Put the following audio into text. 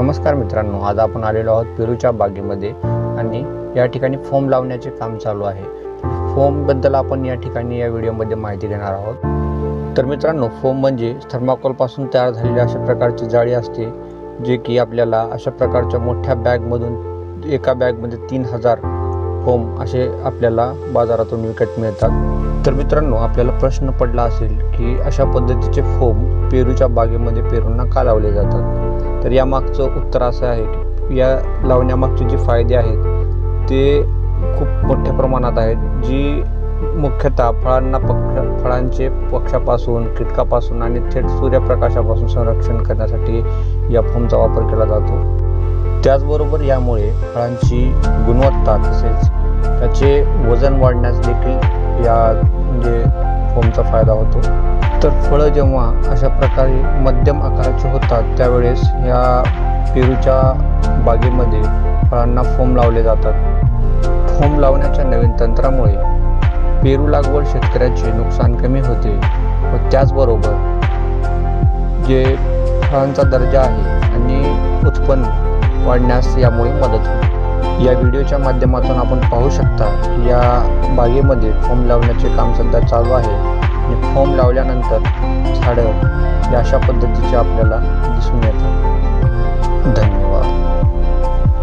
नमस्कार मित्रांनो आज आपण आलेलो आहोत पेरूच्या बागेमध्ये आणि या ठिकाणी फोम लावण्याचे काम चालू आहे. फोमबद्दल आपण या ठिकाणी या व्हिडिओमध्ये माहिती देणार आहोत. तर मित्रांनो फोम म्हणजे थर्माकोलपासून तयार झालेली अशा प्रकारची जाळी असते जे की आपल्याला अशा प्रकारच्या मोठ्या बॅगमधून एका बॅगमध्ये तीन हजार फोम असे आपल्याला बाजारातून विकत मिळतात. तर मित्रांनो आपल्याला प्रश्न पडला असेल की अशा पद्धतीचे फोम पेरूच्या बागेमध्ये पेरूंना का लावले जातात? तर यामागचं उत्तर असं आहे या लावण्यामागचे जे फायदे आहेत ते खूप मोठ्या प्रमाणात आहेत जी मुख्यतः फळांना पक्ष फळांचे पक्षापासून कीटकापासून आणि थेट सूर्यप्रकाशापासून संरक्षण करण्यासाठी या फोमचा वापर केला जातो. त्याचबरोबर यामुळे फळांची गुणवत्ता तसेच त्याचे वजन वाढण्यास देखील या म्हणजे फोमचा फायदा होतो. तर फळं जेव्हा अशा प्रकारे मध्यम आकाराचे होतात त्यावेळेस या पेरूच्या बागेमध्ये फळांना फोम लावले जातात. फोम लावण्याच्या नवीन तंत्रामुळे पेरू लागवड शेतकऱ्याचे नुकसान कमी होते व त्याचबरोबर जे फळांचा दर्जा आहे आणि उत्पन्न वाढण्यास यामुळे मदत होते. या व्हिडिओच्या माध्यमातून आपण पाहू शकता या बागेमध्ये फोम लावण्याचे काम सध्या चालू आहे. आणि फोम लावल्यानंतर झाडं या अशा पद्धतीचे आपल्याला दिसून येतात.